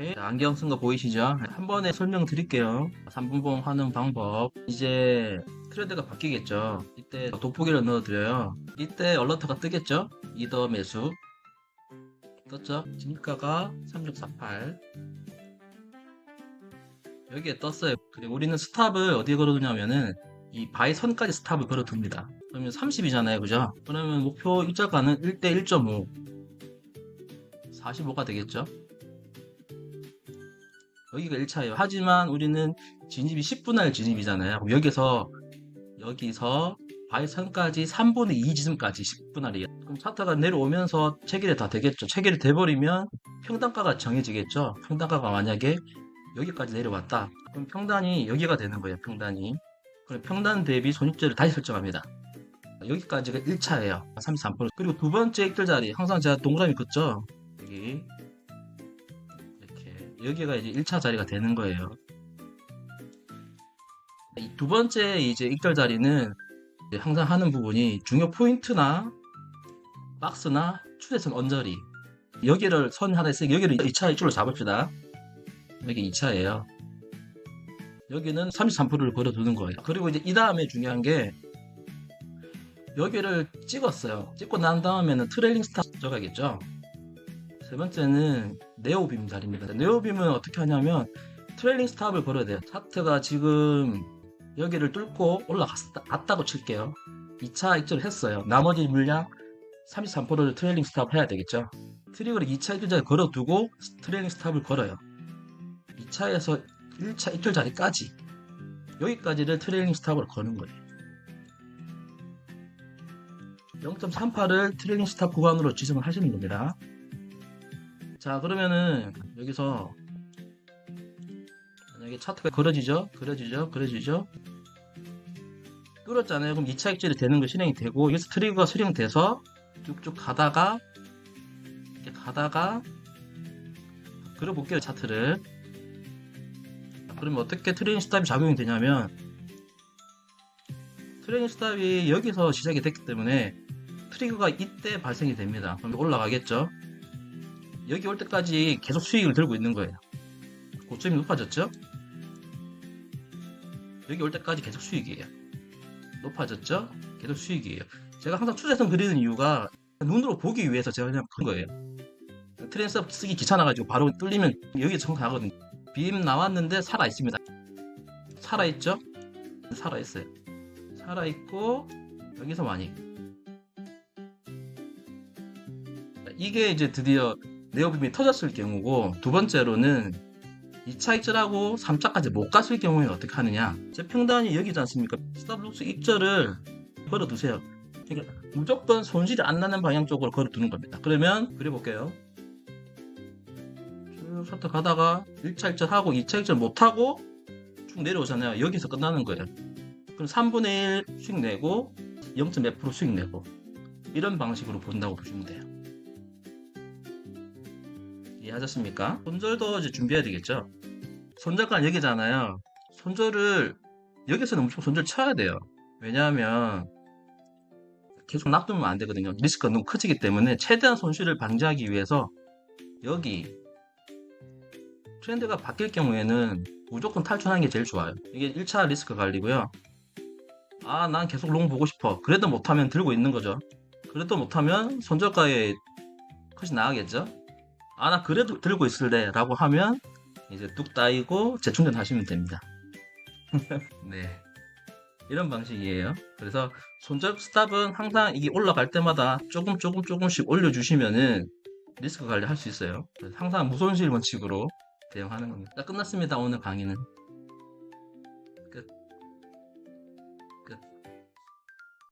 자, 안경 쓴 거 보이시죠? 한 번에 설명드릴게요. 3분봉 하는 방법. 이제 트렌드가 바뀌겠죠. 이때 돋보기를 넣어드려요. 이때 얼러트가 뜨겠죠? 이더 매수. 떴죠? 진가가 3648. 여기에 떴어요. 그리고 우리는 스탑을 어디에 걸어두냐면은 이 바이 선까지 스탑을 걸어둡니다. 그러면 30이잖아요. 그죠? 그러면 목표 일자가는 1대 1.5. 45가 되겠죠? 여기가 1차예요. 하지만 우리는 진입이 10분할 의 진입이잖아요. 그럼 여기서 여기서 바이선까지 3분의 2 지점까지 10분할이에요. 그럼 차트가 내려오면서 체결이 다 되겠죠. 체결이 돼버리면 평단가가 정해지겠죠. 평단가가 만약에 여기까지 내려왔다. 그럼 평단이 여기가 되는 거예요. 평단이. 그럼 평단 대비 손익제를 다시 설정합니다. 여기까지가 1차예요. 33%. 그리고 두 번째 익절 자리. 항상 제가 동그라미 긋죠. 여기. 여기가 이제 1차 자리가 되는 거예요. 이두 번째 이제 익절 자리는 이제 항상 하는 부분이 중요 포인트나 박스나 추세선 언저리. 여기를 선 하나 있으니 여기를 2차 입줄로 잡읍시다. 여기 2차예요. 여기는 33%를 걸어두는 거예요. 그리고 이제 이 다음에 중요한 게 여기를 찍었어요. 찍고 난 다음에는 트레일링 스탑 들어가겠죠. 세 번째는 네오빔 자리입니다. 네오빔은 어떻게 하냐면 트레일링 스탑을 걸어야 돼요. 차트가 지금 여기를 뚫고 올라갔다고 칠게요. 2차 입절을 했어요. 나머지 물량 33%를 트레일링 스탑 해야 되겠죠. 트리거를 2차 입절자리 걸어두고 트레일링 스탑을 걸어요. 2차에서 1차 입절 자리까지 여기까지를 트레일링 스탑으로 거는 거예요. 0.38을 트레일링 스탑 구간으로 지정을 하시는 겁니다. 자 그러면은 여기서 만약에 차트가 그려지죠? 그려지죠? 그려지죠? 뚫었잖아요. 그럼 2차 입절이 되는 거 실행이 되고 여기서 트리거가 수령돼서 쭉쭉 가다가 이렇게 가다가 그려볼게요 차트를 그러면 어떻게 트레이닝 스탑이 작용이 되냐면 트레이닝 스탑이 여기서 시작이 됐기 때문에 트리거가 이때 발생이 됩니다. 그럼 올라가겠죠? 여기 올 때까지 계속 수익을 들고 있는 거예요. 고점이 높아졌죠? 여기 올 때까지 계속 수익이에요. 높아졌죠? 계속 수익이에요. 제가 항상 추세선 그리는 이유가 눈으로 보기 위해서 제가 그냥 그런 거예요. 트랜스 쓰기 귀찮아가지고 바로 뚫리면 여기 정가거든요. 빔 나왔는데 살아 있습니다. 살아 있죠? 살아 있어요. 살아 있고 여기서 많이. 이게 이제 드디어 네오빔이 터졌을 경우고 두 번째로는 2차 입절하고 3차까지 못 갔을 경우에 어떻게 하느냐? 제 평단이 여기지 않습니까? 스탑록스 입절을 걸어두세요. 그러니까 무조건 손실이 안 나는 방향 쪽으로 걸어두는 겁니다. 그러면 그려볼게요. 쭉 셔터 가다가 1차 입절 하고 2차 입절 못하고 쭉 내려오잖아요. 여기서 끝나는 거예요. 그럼 3분의 1 수익 내고 0.몇% 수익 내고 이런 방식으로 본다고 보시면 돼요. 이해하셨습니까? 손절도 이제 준비해야 되겠죠. 손절가 여기잖아요. 손절을 여기서는 무조건 손절 쳐야 돼요. 왜냐하면 계속 놔두면 안 되거든요. 리스크가 너무 커지기 때문에 최대한 손실을 방지하기 위해서 여기 트렌드가 바뀔 경우에는 무조건 탈출하는 게 제일 좋아요. 이게 1차 리스크 관리고요. 아, 난 계속 롱 보고 싶어. 그래도 못하면 들고 있는 거죠. 그래도 못하면 손절가에 컷이 나가겠죠. 아, 나 그래도 들고 있을래. 라고 하면 이제 뚝 따이고 재충전 하시면 됩니다. 네. 이런 방식이에요. 그래서 손절 스탑은 항상 이게 올라갈 때마다 조금 조금 조금씩 올려주시면은 리스크 관리 할 수 있어요. 항상 무손실 원칙으로 대응하는 겁니다. 자, 끝났습니다. 오늘 강의는.